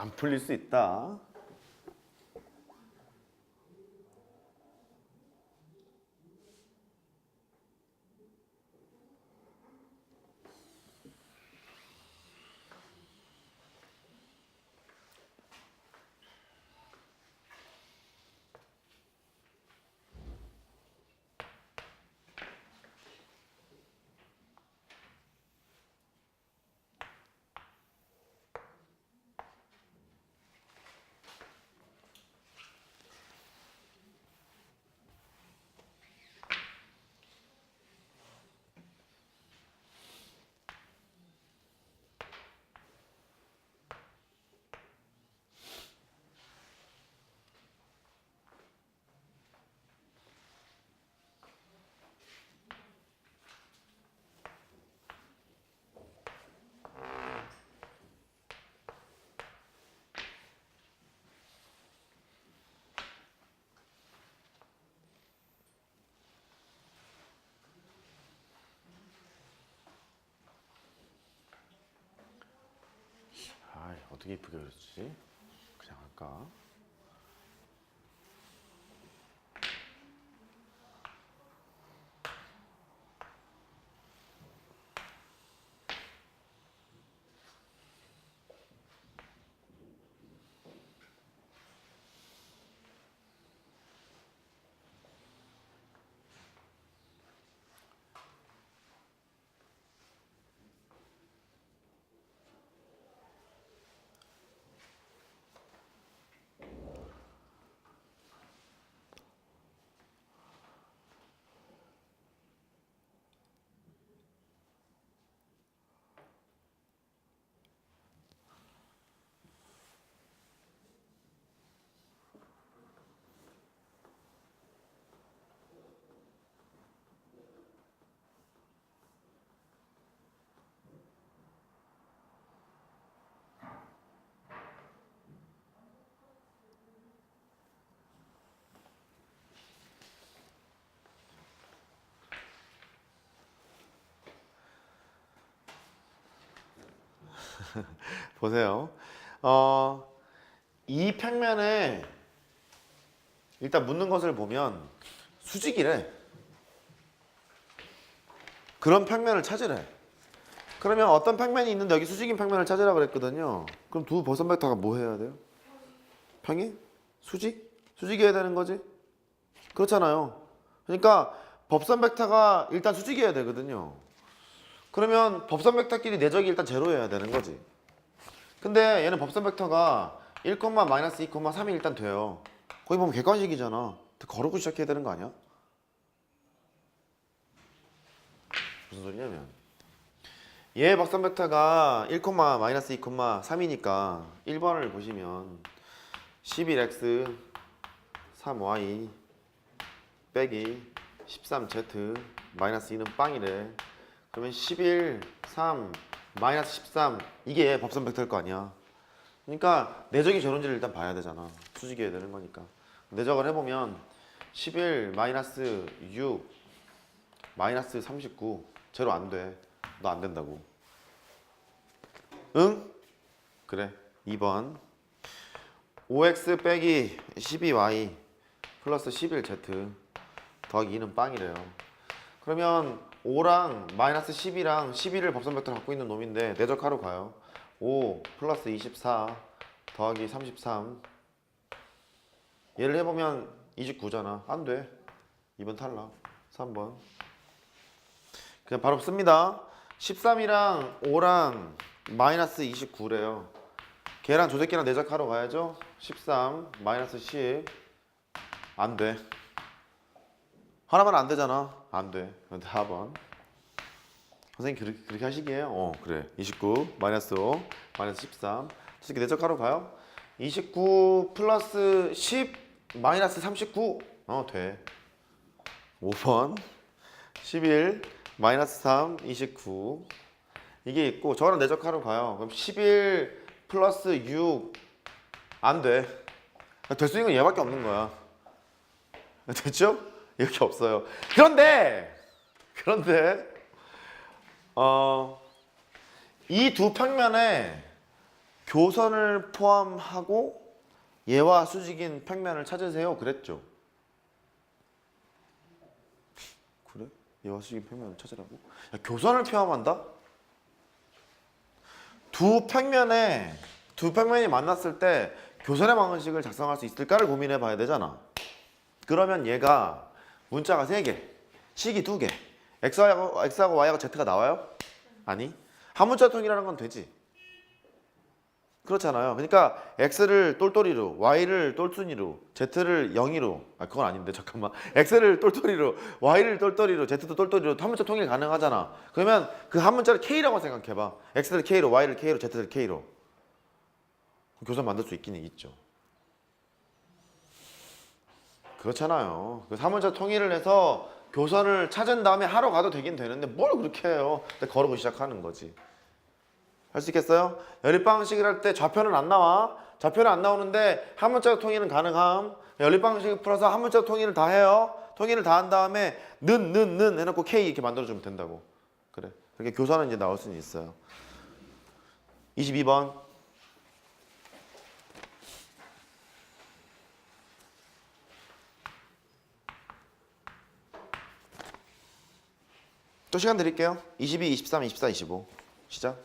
안 풀릴 수 있다. 아, 어떻게 이쁘게 그렸지? 그냥 할까? 보세요. 어, 이 평면에 일단 묻는 것을 보면 수직이래. 그런 평면을 찾으래. 그러면 어떤 평면이 있는데 여기 수직인 평면을 찾으라 그랬거든요. 그럼 두 버선 벡터가 뭐 해야 돼요? 평이? 수직? 수직이어야 되는 거지? 그렇잖아요. 그러니까 법선 벡터가 일단 수직이어야 되거든요. 그러면 법선 벡터끼리 내적이 일단 제로여야 되는 거지. 근데 얘는 법선 벡터가 1, 마이너스 2, 3이 일단 돼요. 거기 보면 객관식이잖아. 거르고 시작해야 되는 거 아니야? 무슨 소리냐면 얘 법선 벡터가 1, 마이너스 2, 3이니까 1번을 보시면 11x 3y 빼기 13z 마이너스 2는 빵이래. 그러면 11, 3, 마이너스 13 이게 얘 법선 벡터일 거 아니야. 그러니까 내적이 저런지를 일단 봐야 되잖아. 수직이어야 되는 거니까. 내적을 해보면 11 마이너스 6 마이너스 39 제로 안 돼. 너 안 된다고. 응? 그래. 2번 5x 빼기 12y 플러스 11z 더하기 2는 빵이래요. 그러면 5랑 마이너스 10이랑 11을 법선 벡터 갖고 있는 놈인데 내적하러 가요. 5 플러스 24 더하기 33 얘를 해보면 29잖아. 안 돼. 2번 탈락. 3번 그냥 바로 씁니다. 13이랑 5랑 마이너스 29래요. 걔랑 조제끼랑 내적하러 가야죠. 13 마이너스 10 안 돼. 하나만 안 되잖아. 안 돼. 그럼 4번. 선생님 그렇게, 그렇게 하시기에요? 어 그래. 29 마이너스 5 마이너스 13. 이렇게 내적하러 가요. 29 플러스 10 마이너스 39. 어 돼. 5번 11 마이너스 3 29 이게 있고 저랑 내적하러 가요. 그럼 11 플러스 6 안 돼. 될 수 있는 건 얘밖에 없는 거야. 됐죠? 이렇게 없어요. 그런데 그런데 어 이 두 평면에 교선을 포함하고 얘와 수직인 평면을 찾으세요. 그랬죠. 그래? 얘와 수직인 평면을 찾으라고? 야, 교선을 포함한다? 두 평면에 두 평면이 만났을 때 교선의 방정식을 작성할 수 있을까를 고민해 봐야 되잖아. 그러면 얘가 문자가 세 개, 식이 두 개, x하고 x하고 y하고 z가 나와요? 아니. 한 문자 통이라는 건 되지. 그렇잖아요. 그러니까 x를 똘똘이로, y를 똘순이로, z를 영이로. 아 그건 아닌데 잠깐만. x를 똘똘이로, y를 똘똘이로, z도 똘똘이로 한 문자 통일 가능하잖아. 그러면 그 한 문자를 k라고 생각해봐. x를 k로, y를 k로, z를 k로. 교선 만들 수 있긴 있죠. 그렇잖아요. 그 3문자 통일을 해서 교선을 찾은 다음에 하러 가도 되긴 되는데 뭘 그렇게 해요. 근데 거르고 시작하는 거지. 할 수 있겠어요? 연립방식을 할 때 좌표는 안 나와. 좌표는 안 나오는데 한 문자 통일은 가능함. 연립방식 풀어서 한 문자 통일을 다 해요. 통일을 다 한 다음에 는, 는, 는 해놓고 K 이렇게 만들어주면 된다고. 그래. 그렇게 교선은 이제 나올 수는 있어요. 22번. 또 시간 드릴게요. 22, 23, 24, 25. 시작.